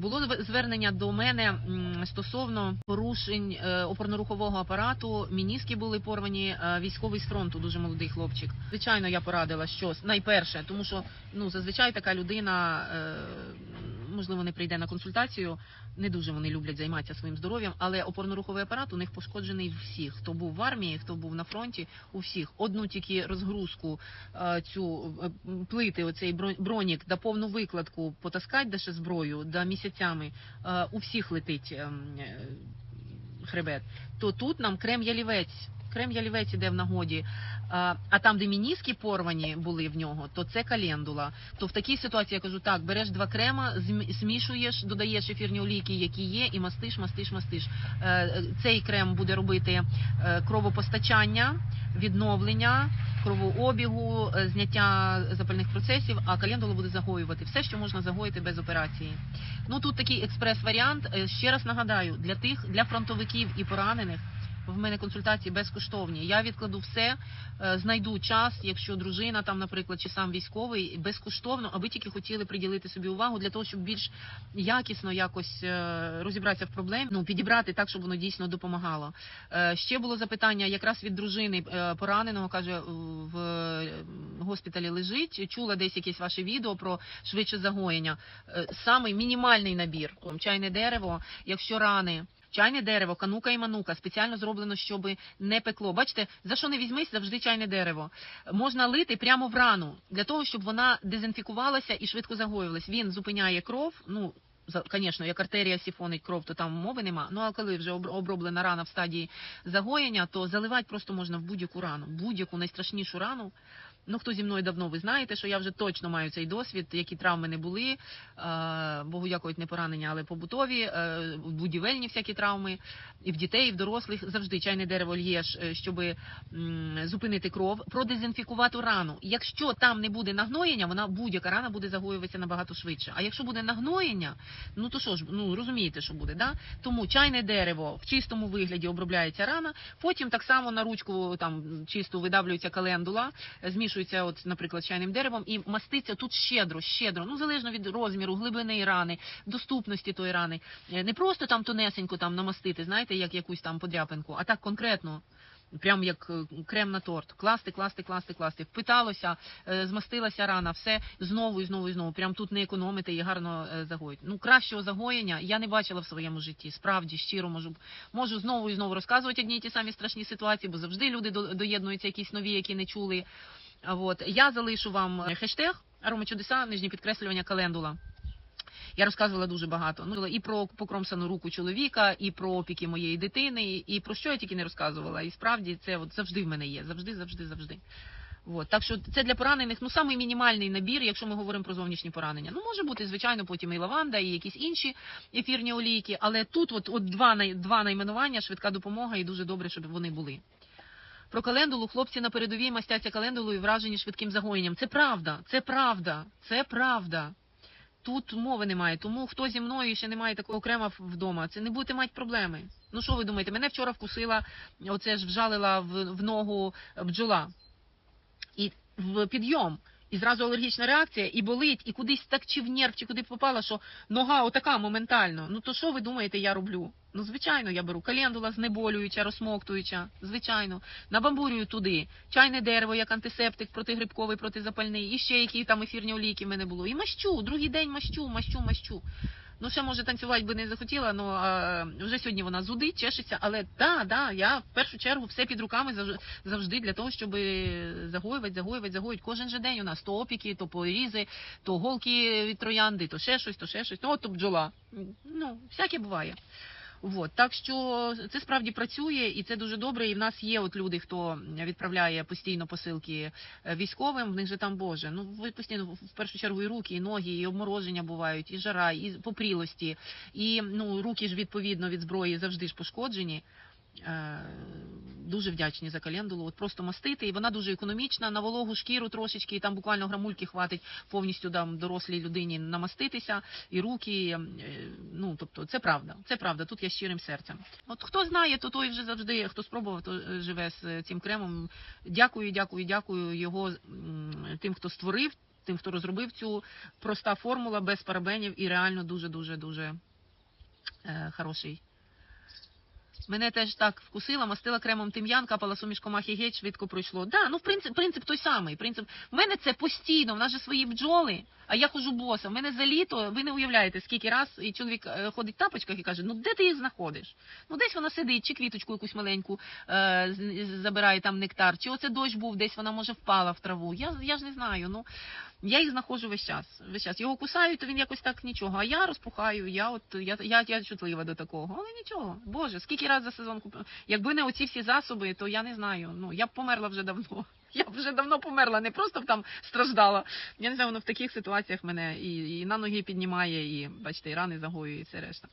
Було звернення до мене стосовно порушень е, опорно-рухового апарату. Мініски були порвані. е, Військовий з фронту, дуже молодий хлопчик. Звичайно, я порадила, що найперше, тому що ну зазвичай така людина. Можливо, не прийде на консультацію. Не дуже вони люблять займатися своїм здоров'ям, але опорно-руховий апарат у них пошкоджений всіх. Хто був в армії, хто був на фронті, у всіх. Одну тільки розгрузку е, цю е, плити, оцей бро- бронік, да повну викладку потаскать даше зброю, да місяцями е, у всіх летить ем, хребет. То тут нам крем ялівець. Крем ялівець іде в нагоді. А, а там, де мініски порвані були в нього, то це календула. То в такій ситуації я кажу, так, береш два крема, змішуєш, додаєш ефірні олійки, які є, і мастиш, мастиш, мастиш. Е, е, Цей крем буде робити е, кровопостачання, відновлення, кровообігу, е, зняття запальних процесів, а календула буде загоювати все, що можна загоїти без операції. Ну тут такий експрес-варіант. Е, Ще раз нагадаю, для тих, для фронтовиків і поранених. В мене консультації безкоштовні. Я відкладу все, е, знайду час, якщо дружина там, наприклад, чи сам військовий, безкоштовно, аби тільки хотіли приділити собі увагу для того, щоб більш якісно якось е, розібратися в проблемі, ну підібрати так, щоб воно дійсно допомагало. Е, Ще було запитання якраз від дружини пораненого, каже, в госпіталі лежить. Чула десь якесь ваше відео про швидше загоєння. Саме мінімальний набір чайне дерево, якщо рани. Чайне дерево, канука і манука спеціально зроблено, щоб не пекло. Бачите, за що не візьмись, завжди чайне дерево. Можна лити прямо в рану для того, щоб вона дезінфікувалася і швидко загоювалась. Він зупиняє кров. Ну Звісно, як артерія сіфонить кров, то там мови нема. Ну а коли вже оброблена рана в стадії загоєння, то заливати просто можна в будь-яку рану, будь-яку найстрашнішу рану. Ну, хто зі мною давно, ви знаєте, що я вже точно маю цей досвід, які травми не були, е, Богу дякують не поранення, але побутові, е, будівельні всякі травми, і в дітей, і в дорослих завжди чайне дерево л'єш, е, щоб зупинити кров, продезінфікувати рану. Якщо там не буде нагноєння, вона будь-яка рана буде загоюватися набагато швидше. А якщо буде нагноєння, ну то що ж, ну розумієте, що буде, да? Тому чайне дерево в чистому вигляді обробляється рана, потім так само на ручку там чисту видавлюється календула, змішується, от, наприклад, чайним деревом, і маститься тут щедро, щедро, ну залежно від розміру, глибини рани, доступності тої рани. Е, Не просто там тонесенько там намастити, знаєте, як якусь там подряпинку, а так конкретно. Прям як е, крем на торт. Класти, класти, класти, класти. Впиталося, е, змастилася рана, все знову і знову і знову. Прям тут не економити і гарно загоїти. Ну, кращого загоєння я не бачила в своєму житті. Справді, щиро можу можу знову і знову розказувати одні і ті самі страшні ситуації, бо завжди люди до- доєднуються якісь нові, які не чули. От я залишу вам хештег Арома чудеса, нижнє підкреслювання календула. Я розказувала дуже багато. Ну і про покромсану руку чоловіка, і про опіки моєї дитини, і про що я тільки не розказувала. І справді це от завжди в мене є. Завжди, завжди, завжди. От. Так що це для поранених ну самий мінімальний набір, якщо ми говоримо про зовнішні поранення. Ну може бути звичайно потім і лаванда, і якісь інші ефірні олійки, але тут от, от два два найменування, швидка допомога, і дуже добре, щоб вони були. Про календулу хлопці на передовій мастяться календулою і вражені швидким загоєнням. Це правда, це правда, це правда. Тут мови немає. Тому хто зі мною ще не має такого крема вдома, це не будете мати проблеми. Ну що ви думаєте? Мене вчора вкусила, оце ж вжалила в, в ногу бджола. І в підйом. І зразу алергічна реакція, і болить, і кудись так чи в нерв, чи куди попала, що нога отака моментально. Ну то що ви думаєте, я роблю? Ну, звичайно, я беру календула знеболююча, розсмоктуюча, звичайно. Набамбурюю туди. Чайне дерево, як антисептик, протигрибковий, протизапальний, і ще які там ефірні олійки в мене було. І мащу, другий день мащу, мащу, мащу. Ну, ще може танцювати би не захотіла, ну а, вже сьогодні вона зудить, чешеться, але да, да, я в першу чергу все під руками завж- завжди для того, щоб загоювати, загоювати, загоювати. Кожен же день у нас то опіки, то порізи, то голки від троянди, то ще щось, то ще щось. Ну, от то бджола. Ну, всяке буває. Вот. Так що це справді працює, і це дуже добре. І в нас є от люди, хто відправляє постійно посилки е, військовим. В них же там Боже. Ну ви постійно в першу чергу і руки, і ноги, і обмороження бувають, і жара, і попрілості, і ну руки ж відповідно від зброї завжди ж пошкоджені. Дуже вдячні за календулу. От просто мастити, і вона дуже економічна. На вологу шкіру трошечки, і там буквально грамульки хватить повністю там дорослій людині намаститися, і руки. е, Ну тобто, це правда. Це правда. Тут я щирим серцем. От хто знає, то той вже завжди хто спробував, то е, живе з е, цим кремом. Дякую, дякую, дякую його тим, хто створив тим, хто розробив цю проста формула без парабенів і реально дуже дуже дуже е, хороший. Мене теж так вкусила, мастила кремом тим'ян, капала суміш комахи геть, швидко пройшло. Да, ну принцип, принцип той самий. Принцип. В мене це постійно, в нас же свої бджоли, а я ходжу боса. В мене за літо, ви не уявляєте, скільки раз і чоловік е, ходить в тапочках і каже, ну де ти їх знаходиш? Ну десь вона сидить, чи квіточку якусь маленьку е, забирає там нектар, чи оце дощ був, десь вона може впала в траву. Я, я ж не знаю. Ну я їх знаходжу весь час. Весь час. Його кусають, то він якось так нічого. А я розпухаю, я от я, я, я чутлива до такого. Але нічого. Боже, скільки раз за сезон купила. Якби не оці всі засоби, то я не знаю. Ну я б померла вже давно. Я б вже давно померла, не просто б там страждала. Я не знаю, воно в таких ситуаціях мене і, і на ноги піднімає, і бачите, і рани загоює, і все решта.